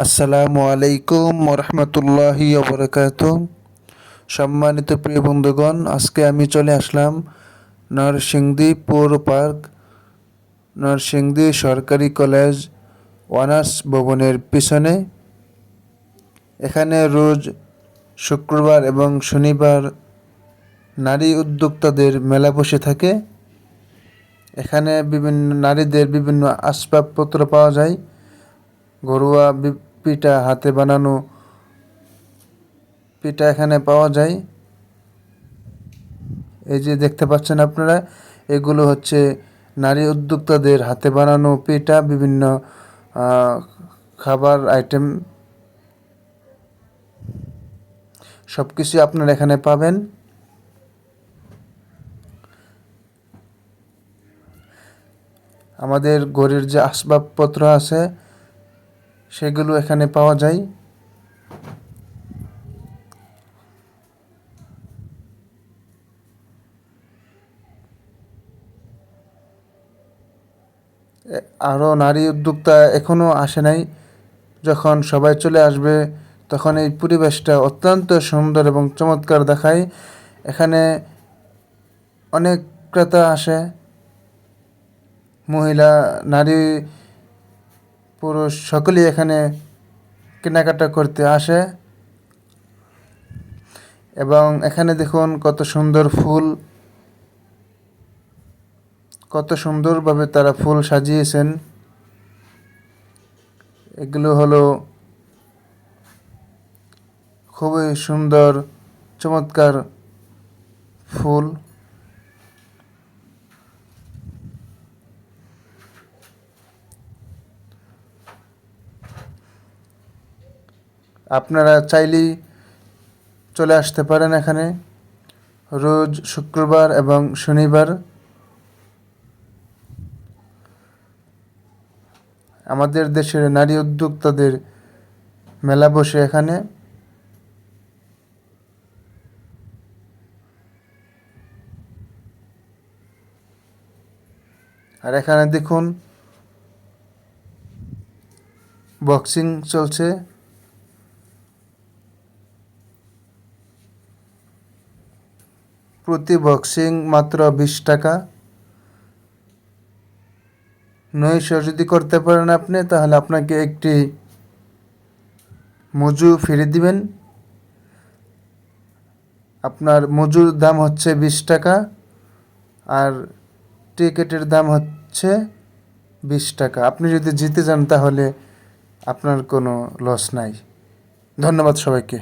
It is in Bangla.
আসসালামু আলাইকুম রহমতুল্লাহি ওবরাকাত সম্মানিত প্রিয় বন্ধুগণ, আজকে আমি চলে আসলাম নরসিংদী পৌর পার্ক, নরসিংদী সরকারি কলেজ অনার্স ভবনের পিছনে। এখানে রোজ শুক্রবার এবং শনিবার নারী উদ্যোক্তাদের মেলা বসে থাকে। এখানে বিভিন্ন নারীদের বিভিন্ন আসবাবপত্র পাওয়া যায়। ঘরোয়া পিঠা হাতে বানানো পিঠা এখানে পাওয়া যায়। এই যে দেখতে পাচ্ছেন আপনারা, এগুলো হচ্ছে নারী উদ্যোক্তাদের হাতে বানানো পিঠা, বিভিন্ন খাবার আইটেম। সব কিছু আপনারা এখানে পাবেন। আমাদের ঘরের যে আসবাবপত্র আছে সেগুলো এখানে পাওয়া যায়। আরও নারী উদ্যোক্তা এখনও আসে নাই। যখন সবাই চলে আসবে, তখন এই পরিবেশটা অত্যন্ত সুন্দর এবং চমৎকার দেখায়। এখানে অনেক ক্রেতা আসে। মহিলা, নারী পুরুষ সকলেই এখানে কেনাকাটা করতে আসে। এবং এখানে দেখুন কত সুন্দর ফুল। কত সুন্দরভাবে তারা ফুল সাজিয়েছেন। এগুলো হলো খুবই সুন্দর চমৎকার ফুল। আপনারা চাইলেই চলে আসতে পারেন এখানে। রোজ শুক্রবার এবং শনিবার আমাদের দেশের নারী উদ্যোক্তাদের মেলা বসে এখানে। আর এখানে দেখুন, বক্সিং চলছে। প্রতি বক্সিং মাত্র বিশ টাকা। নয়শো যদি করতে পারেন আপনি, তাহলে আপনাকে একটি মজু ফিরে দিবেন। আপনার মজুর দাম হচ্ছে বিশ টাকা, আর টিকিটের দাম হচ্ছে বিশ টাকা। আপনি যদি জিতে যান, তাহলে আপনার কোনো লস নাই। ধন্যবাদ সবাইকে।